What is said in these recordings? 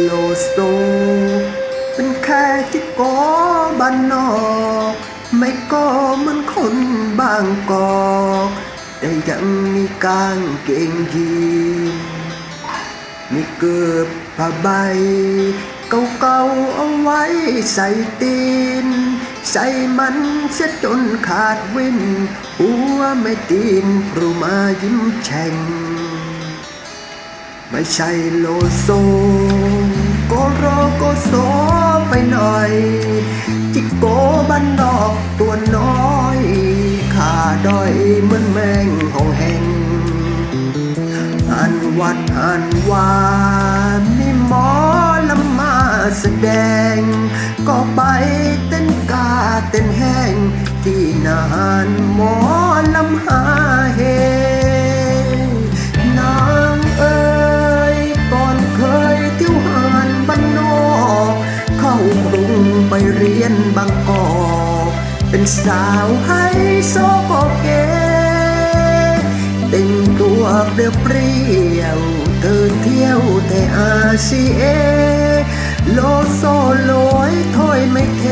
โลโซ เป็นแค่ที่กอบ้านนอก ไม่ก็เหมือนคนบางกอกแต่ยังมีกางเกงยีนมีเกือบผ้าใบ เก่าๆเอาไว้ใส่ตีน ใส่มันเสียจนขาดวินหัวไม่ตีนพรูมายิ้มแฉ่งไม่ใช่โลโซ โรโกโซไปหน่อย จิโกบ้านนอกตัวน้อยขาด้อยเหมือนแมงหองแหงอันวัดอันวามีหมอลำมาแสดง ก็ไปเต้นกาเต้นแห้งที่นานหมอ กรุงไปเรียนบางกอกเป็นสาวให้โซโกเกแต่งตัวเปรี้ยวเปรี้ยวเดินเที่ยวแต่อาซีเอโลโซโลยถอยไม่เท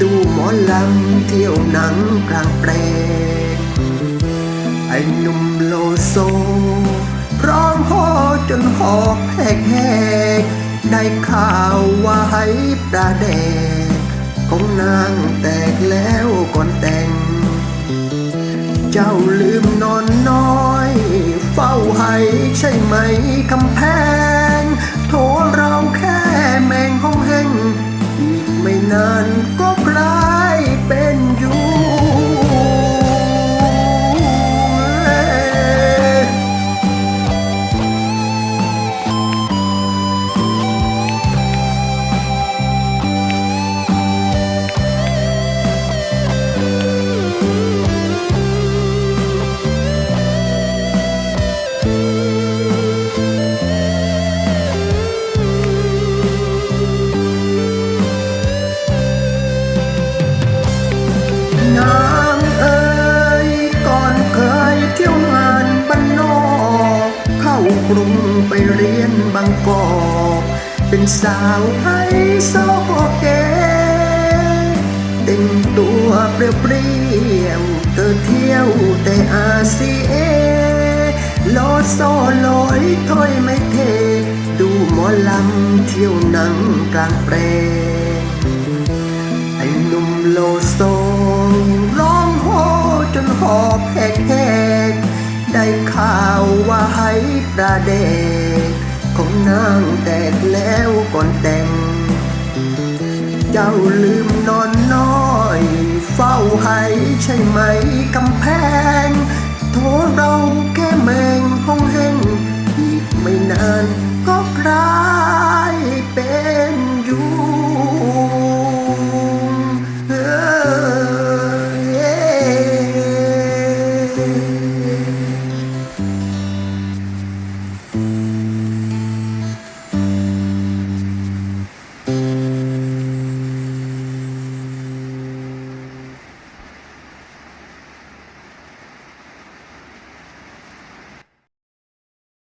ดูหมอลำเที่ยวหนังกลางแปลงไอ้หนุ่มโลโซร้องโฮจนหอกแหกแหก ได้ข่าวว่าให้ปลาแดกของนางแตกแล้วก่อนแต่ง เจ้าลืมนอนน้อย เฝ้าให้ใช่ไหมคำแพง กรุงไปเรียนบางกอกเป็นสาวไฮโซโกเกแต่งตัวเปรี้ยวเปรี้ยวๆเธอเที่ยวแต่อาซีเอโลโซลอยถอยไม่เท ดูหมอลำเที่ยวหนังกลางแปลงไอ้หนุ่มโลโซร้องโฮจนหอบแหกแหก ได้ข่าวว่าให้ปลาเดกของนางแตกแล้วก่อนแต่ง เจ้าลืมนอนน้อย เฝ้าให้ใช่ไหมกำแพงโทรเรา